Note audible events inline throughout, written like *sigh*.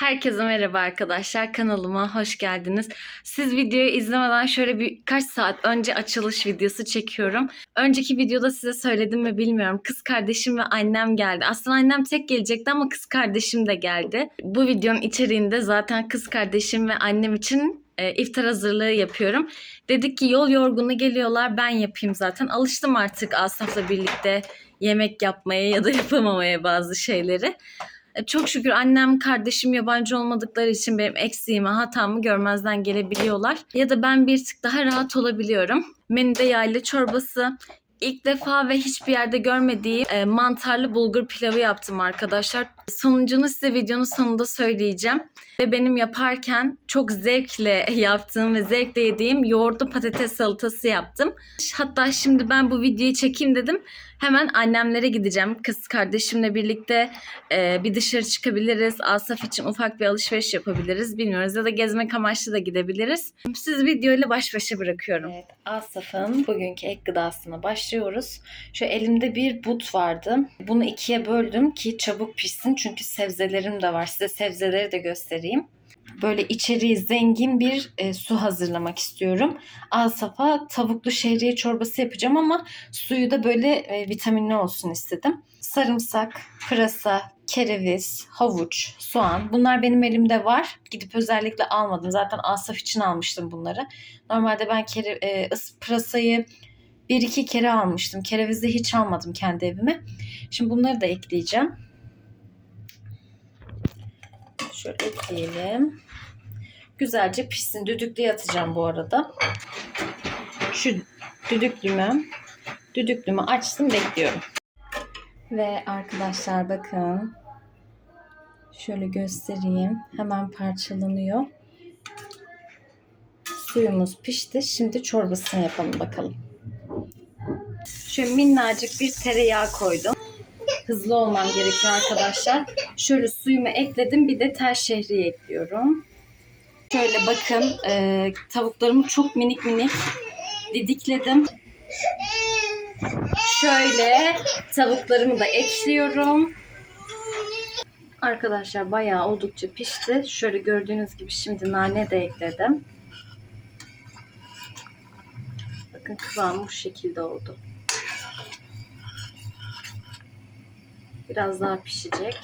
Herkese merhaba arkadaşlar. Kanalıma hoş geldiniz. Siz videoyu izlemeden şöyle birkaç saat önce açılış videosu çekiyorum. Önceki videoda size söyledim mi bilmiyorum. Kız kardeşim ve annem geldi. Aslında annem tek gelecekti ama kız kardeşim de geldi. Bu videonun içeriğinde zaten kız kardeşim ve annem için e, iftar hazırlığı yapıyorum. Dedik ki yol yorgunu geliyorlar ben yapayım zaten. Alıştım artık Asaf'la birlikte yemek yapmaya ya da yapamamaya bazı şeyleri. E, Çok şükür annem, kardeşim yabancı olmadıkları için benim eksiğimi, hatamı görmezden gelebiliyorlar. Ya da ben bir tık daha rahat olabiliyorum. Menüde yayla çorbası, İlk defa ve hiçbir yerde görmediğim e, mantarlı bulgur pilavı yaptım arkadaşlar. Sonucunu size videonun sonunda söyleyeceğim. Ve benim yaparken çok zevkle *laughs* yaptığım ve zevkle yediğim yoğurtlu patates salatası yaptım. Hatta şimdi ben bu videoyu çekeyim dedim. Hemen annemlere gideceğim. Kız kardeşimle birlikte e, bir dışarı çıkabiliriz. Asaf için ufak bir alışveriş yapabiliriz. Bilmiyoruz ya da gezmek amaçlı da gidebiliriz. Siz videoyla baş başa bırakıyorum. Evet, Asaf'ın bugünkü ek gıdasına başlıyoruz. Şu elimde bir but vardı. Bunu ikiye böldüm ki çabuk pişsin. Çünkü sebzelerim de var. Size sebzeleri de göstereyim. Böyle içeriği zengin bir e, su hazırlamak istiyorum. Asaf'a tavuklu şehriye çorbası yapacağım ama suyu da böyle e, vitaminli olsun istedim. Sarımsak, pırasa, kereviz, havuç, soğan bunlar benim elimde var. Gidip özellikle almadım. Zaten Asaf için almıştım bunları. Normalde ben kere, e, pırasayı bir iki kere almıştım. Kerevizi hiç almadım kendi evime. Şimdi bunları da ekleyeceğim. Şöyle ekleyelim. Güzelce pişsin. Düdüklüye atacağım bu arada. Şu düdüklümü düdüklümü açsın bekliyorum. Ve arkadaşlar bakın. Şöyle göstereyim. Hemen parçalanıyor. Suyumuz pişti. Şimdi çorbasını yapalım bakalım. Şöyle minnacık bir tereyağı koydum. Hızlı olmam gerekiyor arkadaşlar. Şöyle suyumu ekledim. Bir de tel şehriye ekliyorum. Şöyle bakın e, tavuklarımı çok minik minik didikledim. Şöyle tavuklarımı da ekliyorum. Arkadaşlar bayağı oldukça pişti. Şöyle gördüğünüz gibi şimdi nane de ekledim. Bakın kıvamı bu şekilde oldu. Biraz daha pişecek.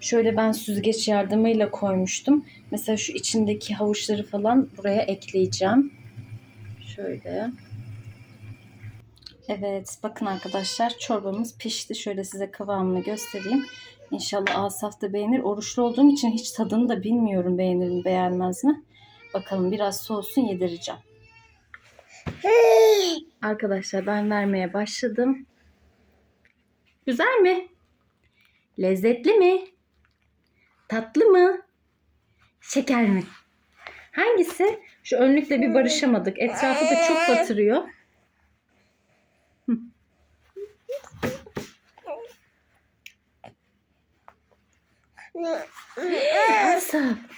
Şöyle ben süzgeç yardımıyla koymuştum. Mesela şu içindeki havuçları falan buraya ekleyeceğim. Şöyle. Evet bakın arkadaşlar çorbamız pişti. Şöyle size kıvamını göstereyim. İnşallah Asaf da beğenir. Oruçlu olduğum için hiç tadını da bilmiyorum beğenir mi beğenmez mi. Bakalım biraz soğusun yedireceğim. Arkadaşlar ben vermeye başladım. Güzel mi? Lezzetli mi? Tatlı mı? Şeker mi? Hangisi? Şu önlükle bir barışamadık. Etrafı da çok batırıyor.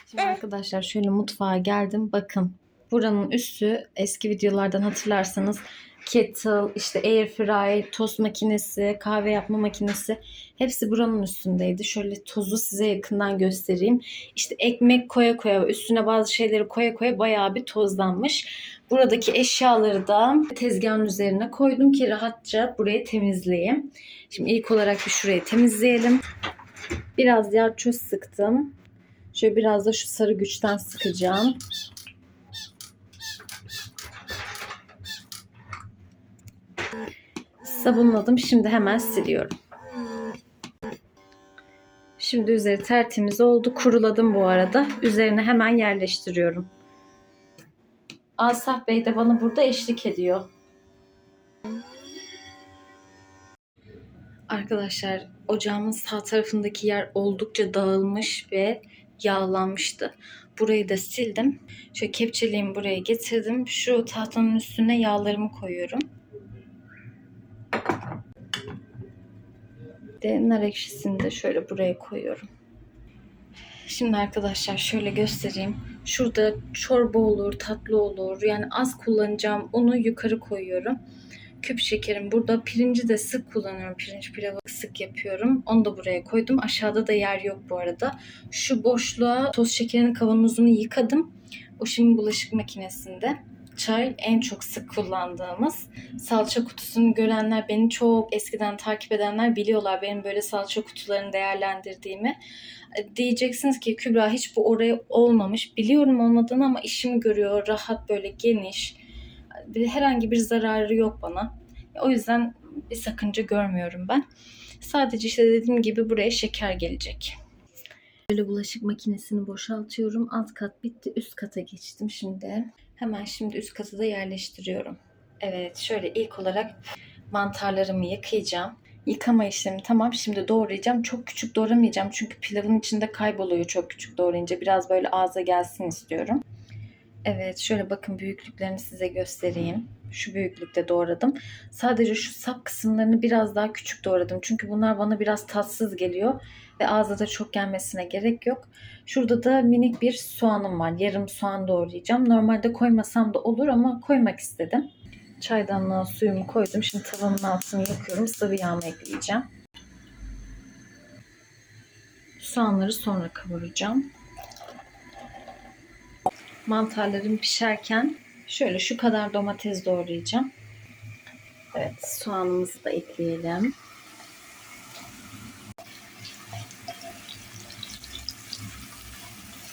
Şimdi arkadaşlar şöyle mutfağa geldim. Bakın buranın üstü eski videolardan hatırlarsanız kettle, işte air fry, tost makinesi, kahve yapma makinesi hepsi buranın üstündeydi. Şöyle tozu size yakından göstereyim. İşte ekmek koya koya üstüne bazı şeyleri koya koya bayağı bir tozlanmış. Buradaki eşyaları da tezgahın üzerine koydum ki rahatça burayı temizleyeyim. Şimdi ilk olarak bir şurayı temizleyelim. Biraz yağ çöz sıktım. Şöyle biraz da şu sarı güçten sıkacağım. Sabunladım. Şimdi hemen siliyorum. Şimdi üzeri tertemiz oldu. Kuruladım bu arada. Üzerine hemen yerleştiriyorum. Asaf Bey de bana burada eşlik ediyor. Arkadaşlar ocağımın sağ tarafındaki yer oldukça dağılmış ve yağlanmıştı. Burayı da sildim. Şöyle kepçeliğimi buraya getirdim. Şu tahtanın üstüne yağlarımı koyuyorum. De nar ekşisini de şöyle buraya koyuyorum. Şimdi arkadaşlar şöyle göstereyim. Şurada çorba olur, tatlı olur. Yani az kullanacağım unu yukarı koyuyorum. küp şekerim. Burada pirinci de sık kullanıyorum. Pirinç pilavı sık yapıyorum. Onu da buraya koydum. Aşağıda da yer yok bu arada. Şu boşluğa toz şekerin kavanozunu yıkadım. O şimdi bulaşık makinesinde. Çay en çok sık kullandığımız. Salça kutusunu görenler, beni çok eskiden takip edenler biliyorlar benim böyle salça kutularını değerlendirdiğimi. E, Diyeceksiniz ki Kübra hiç bu oraya olmamış. Biliyorum olmadığını ama işimi görüyor. Rahat böyle geniş. Herhangi bir zararı yok bana. O yüzden bir sakınca görmüyorum ben. Sadece işte dediğim gibi buraya şeker gelecek. Böyle bulaşık makinesini boşaltıyorum. Alt kat bitti. Üst kata geçtim şimdi. Hemen şimdi üst katı da yerleştiriyorum. Evet şöyle ilk olarak mantarlarımı yıkayacağım. Yıkama işlemi tamam şimdi doğrayacağım. Çok küçük doğramayacağım çünkü pilavın içinde kayboluyor çok küçük doğrayınca. Biraz böyle ağza gelsin istiyorum. Evet şöyle bakın büyüklüklerini size göstereyim. Şu büyüklükte doğradım. Sadece şu sap kısımlarını biraz daha küçük doğradım. Çünkü bunlar bana biraz tatsız geliyor. Ve ağza da çok gelmesine gerek yok. Şurada da minik bir soğanım var. Yarım soğan doğrayacağım. Normalde koymasam da olur ama koymak istedim. Çaydanlığa suyumu koydum. Şimdi tavamın altını yakıyorum. Sıvı yağımı ekleyeceğim. Soğanları sonra kavuracağım. Mantarlarım pişerken şöyle şu kadar domates doğrayacağım. Evet soğanımızı da ekleyelim.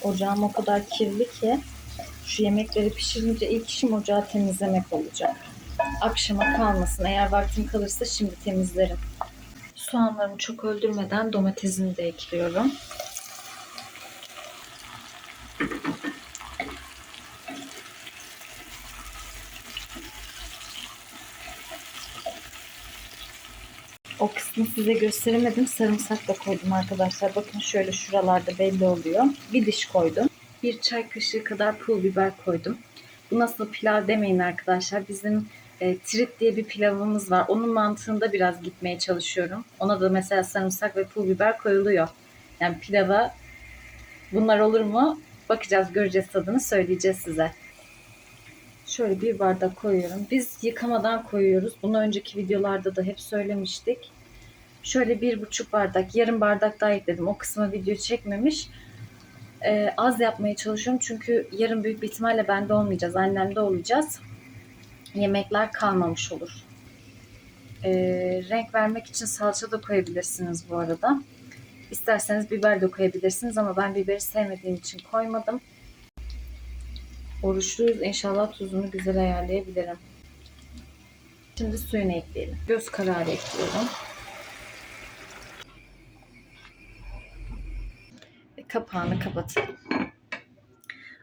Ocağım o kadar kirli ki şu yemekleri pişirince ilk işim ocağı temizlemek olacak. Akşama kalmasın. Eğer vaktim kalırsa şimdi temizlerim. Soğanlarımı çok öldürmeden domatesimi de ekliyorum. O kısmı size gösteremedim. Sarımsak da koydum arkadaşlar. Bakın şöyle şuralarda belli oluyor. Bir diş koydum. Bir çay kaşığı kadar pul biber koydum. Bu nasıl pilav demeyin arkadaşlar. Bizim e, trit diye bir pilavımız var. Onun mantığında biraz gitmeye çalışıyorum. Ona da mesela sarımsak ve pul biber koyuluyor. Yani pilava bunlar olur mu? Bakacağız, göreceğiz tadını söyleyeceğiz size. Şöyle bir bardak koyuyorum. Biz yıkamadan koyuyoruz. Bunu önceki videolarda da hep söylemiştik. Şöyle bir buçuk bardak, yarım bardak daha ekledim. O kısma video çekmemiş. Ee, az yapmaya çalışıyorum çünkü yarın büyük bir ihtimalle bende olmayacağız. Annemde olacağız. Yemekler kalmamış olur. Ee, renk vermek için salça da koyabilirsiniz bu arada. İsterseniz biber de koyabilirsiniz ama ben biberi sevmediğim için koymadım. Oruçluyuz. İnşallah tuzunu güzel ayarlayabilirim. Şimdi suyunu ekleyelim. Göz kararı ekliyorum. Kapağını kapatalım.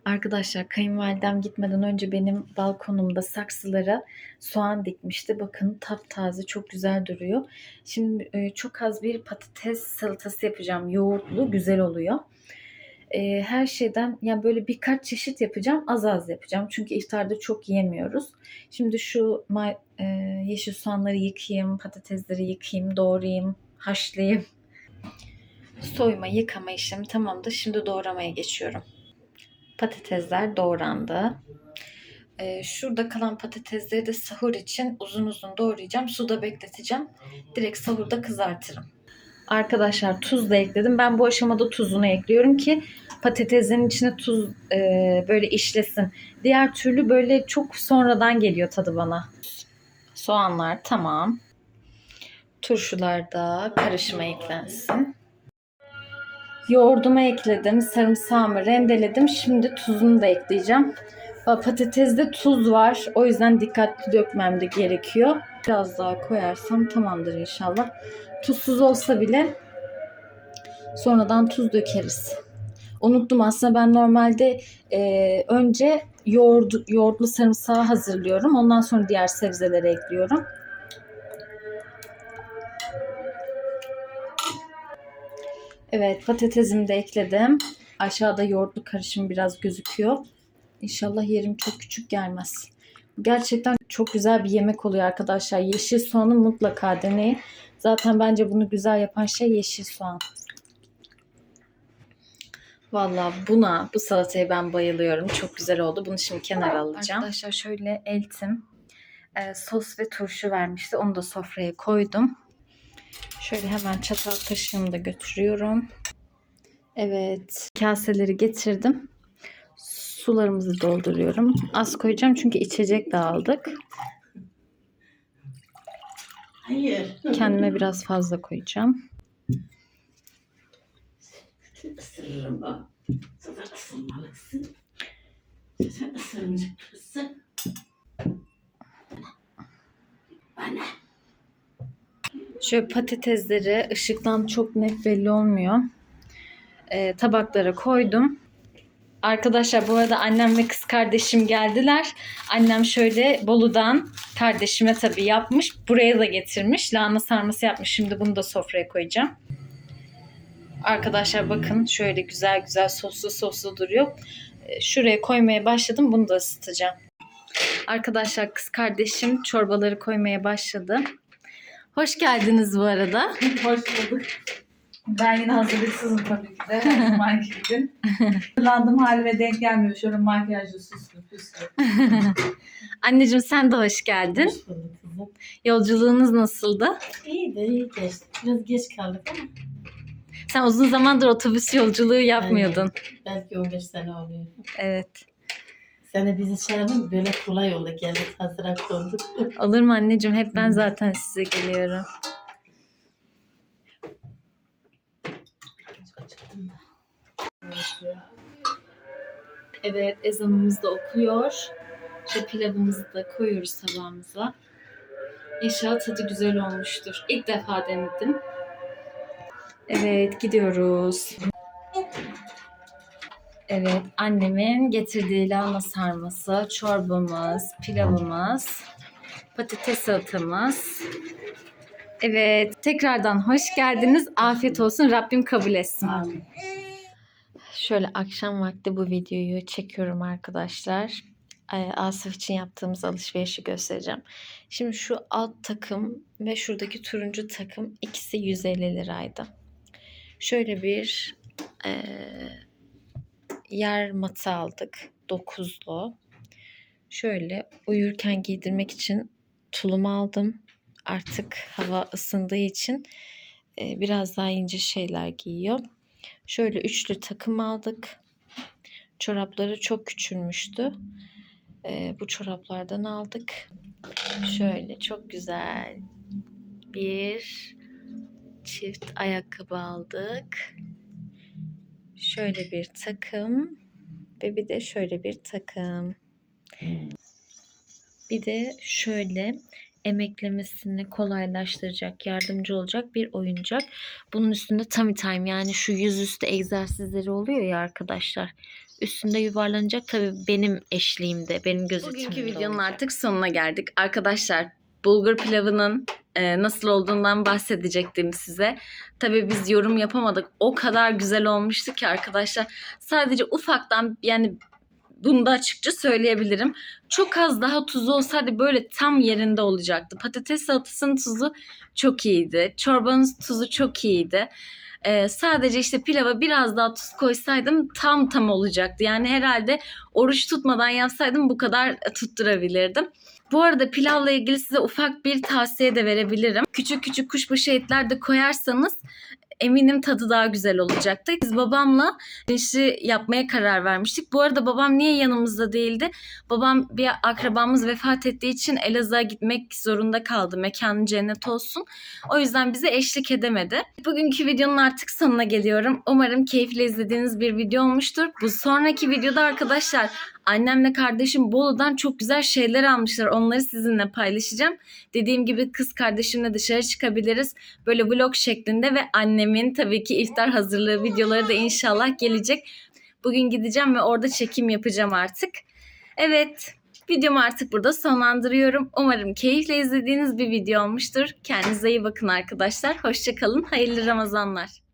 Arkadaşlar kayınvalidem gitmeden önce benim balkonumda saksılara soğan dikmişti. Bakın taptaze çok güzel duruyor. Şimdi e, çok az bir patates salatası yapacağım. Yoğurtlu güzel oluyor. E, her şeyden yani böyle birkaç çeşit yapacağım. Az az yapacağım. Çünkü iftarda çok yiyemiyoruz. Şimdi şu e, yeşil soğanları yıkayayım, patatesleri yıkayayım, doğrayayım, haşlayayım. Soyma, yıkama işlemi tamamdır. Şimdi doğramaya geçiyorum. Patatesler doğrandı. Ee, şurada kalan patatesleri de sahur için uzun uzun doğrayacağım. Suda bekleteceğim. Direkt sahurda kızartırım. Arkadaşlar tuz da ekledim. Ben bu aşamada tuzunu ekliyorum ki patatesin içine tuz e, böyle işlesin. Diğer türlü böyle çok sonradan geliyor tadı bana. Soğanlar tamam. Turşular da karışıma eklensin. Yoğurdumu ekledim. Sarımsağımı rendeledim. Şimdi tuzunu da ekleyeceğim. Patatesde tuz var. O yüzden dikkatli dökmem de gerekiyor. Biraz daha koyarsam tamamdır inşallah. Tuzsuz olsa bile sonradan tuz dökeriz. Unuttum aslında ben normalde e, önce yoğurdu, yoğurtlu sarımsağı hazırlıyorum. Ondan sonra diğer sebzeleri ekliyorum. Evet patatesimi de ekledim. Aşağıda yoğurtlu karışım biraz gözüküyor. İnşallah yerim çok küçük gelmez. Gerçekten çok güzel bir yemek oluyor arkadaşlar. Yeşil soğanı mutlaka deneyin. Zaten bence bunu güzel yapan şey yeşil soğan. Valla buna, bu salataya ben bayılıyorum. Çok güzel oldu. Bunu şimdi kenara alacağım. Arkadaşlar şöyle eltim. e, sos ve turşu vermişti. Onu da sofraya koydum. Şöyle hemen çatal kaşığımı da götürüyorum. Evet, kaseleri getirdim. Sularımızı dolduruyorum. Az koyacağım çünkü içecek de aldık. Hayır. Kendime biraz fazla koyacağım. Isırırım. Sen de ısırmalısın. Sen ısırmayacak mısın? Bana. Şöyle patatesleri ışıktan çok net belli olmuyor. Ee, tabaklara koydum. Arkadaşlar bu arada annem ve kız kardeşim geldiler. Annem şöyle Bolu'dan kardeşime tabii yapmış. Buraya da getirmiş. Lahana sarması yapmış. Şimdi bunu da sofraya koyacağım. Arkadaşlar bakın şöyle güzel güzel soslu soslu duruyor. Ee, Şuraya koymaya başladım. Bunu da ısıtacağım. Arkadaşlar kız kardeşim çorbaları koymaya başladı. Hoş geldiniz bu arada. *laughs* Hoş bulduk. Ben yine hazırlıksızım tabii ki de. *laughs* Gibi. Hazırlandığım halime denk gelmiyor. Şöyle makyajlı süslü püslü. *laughs* Anneciğim sen de hoş geldin. Hoş bulduk kızım. Yolculuğunuz nasıldı? İyi de iyi geçti. Biraz geç kaldık ama Sen uzun zamandır otobüs yolculuğu yapmıyordun. belki 15 sene oluyor. Evet. Seni bizi çağırdın böyle kolay oldu geldik hazıra konduk. Olur mu anneciğim? Hep ben zaten size geliyorum. Evet ezanımız da okuyor. Şu pilavımızı da koyuyoruz tabağımıza. İnşallah tadı güzel olmuştur. İlk defa denedim. Evet gidiyoruz. Evet annemin getirdiği lahana sarması, çorbamız, pilavımız, patates salatamız. Evet tekrardan hoş geldiniz. Afiyet olsun. Rabbim kabul etsin. Amin. Şöyle akşam vakti bu videoyu çekiyorum arkadaşlar. Ee, Asaf için yaptığımız alışverişi göstereceğim. Şimdi şu alt takım ve şuradaki turuncu takım ikisi 150 liraydı. Şöyle bir eee, yer matı aldık. Dokuzlu. Şöyle uyurken giydirmek için tulum aldım. Artık hava ısındığı için e, biraz daha ince şeyler giyiyor. Şöyle üçlü takım aldık. Çorapları çok küçülmüştü. Ee, bu çoraplardan aldık. Şöyle çok güzel bir çift ayakkabı aldık. Şöyle bir takım ve bir de şöyle bir takım. Bir de şöyle emeklemesini kolaylaştıracak, yardımcı olacak bir oyuncak. Bunun üstünde tummy time yani şu yüzüstü egzersizleri oluyor ya arkadaşlar. Üstünde yuvarlanacak tabii benim eşliğimde, benim gözetimimde Bugünkü videonun olacak. artık sonuna geldik. Arkadaşlar bulgur pilavının e, nasıl olduğundan bahsedecektim size. Tabii biz yorum yapamadık. O kadar güzel olmuştu ki arkadaşlar. Sadece ufaktan yani bunu da açıkça söyleyebilirim. Çok az daha tuzu olsaydı böyle tam yerinde olacaktı. Patates salatasının tuzu çok iyiydi. Çorbanın tuzu çok iyiydi. Ee, sadece işte pilava biraz daha tuz koysaydım tam tam olacaktı. Yani herhalde oruç tutmadan yapsaydım bu kadar tutturabilirdim. Bu arada pilavla ilgili size ufak bir tavsiye de verebilirim. Küçük küçük kuşbaşı etler de koyarsanız eminim tadı daha güzel olacaktı. Biz babamla pirinçli yapmaya karar vermiştik. Bu arada babam niye yanımızda değildi? Babam bir akrabamız vefat ettiği için Elazığ'a gitmek zorunda kaldı. Mekanı cennet olsun. O yüzden bize eşlik edemedi. Bugünkü videonun artık sonuna geliyorum. Umarım keyifle izlediğiniz bir video olmuştur. Bu sonraki videoda arkadaşlar annemle kardeşim Bolu'dan çok güzel şeyler almışlar. Onları sizinle paylaşacağım. Dediğim gibi kız kardeşimle dışarı çıkabiliriz. Böyle vlog şeklinde ve annemin tabii ki iftar hazırlığı videoları da inşallah gelecek. Bugün gideceğim ve orada çekim yapacağım artık. Evet, videomu artık burada sonlandırıyorum. Umarım keyifle izlediğiniz bir video olmuştur. Kendinize iyi bakın arkadaşlar. Hoşçakalın. Hayırlı Ramazanlar.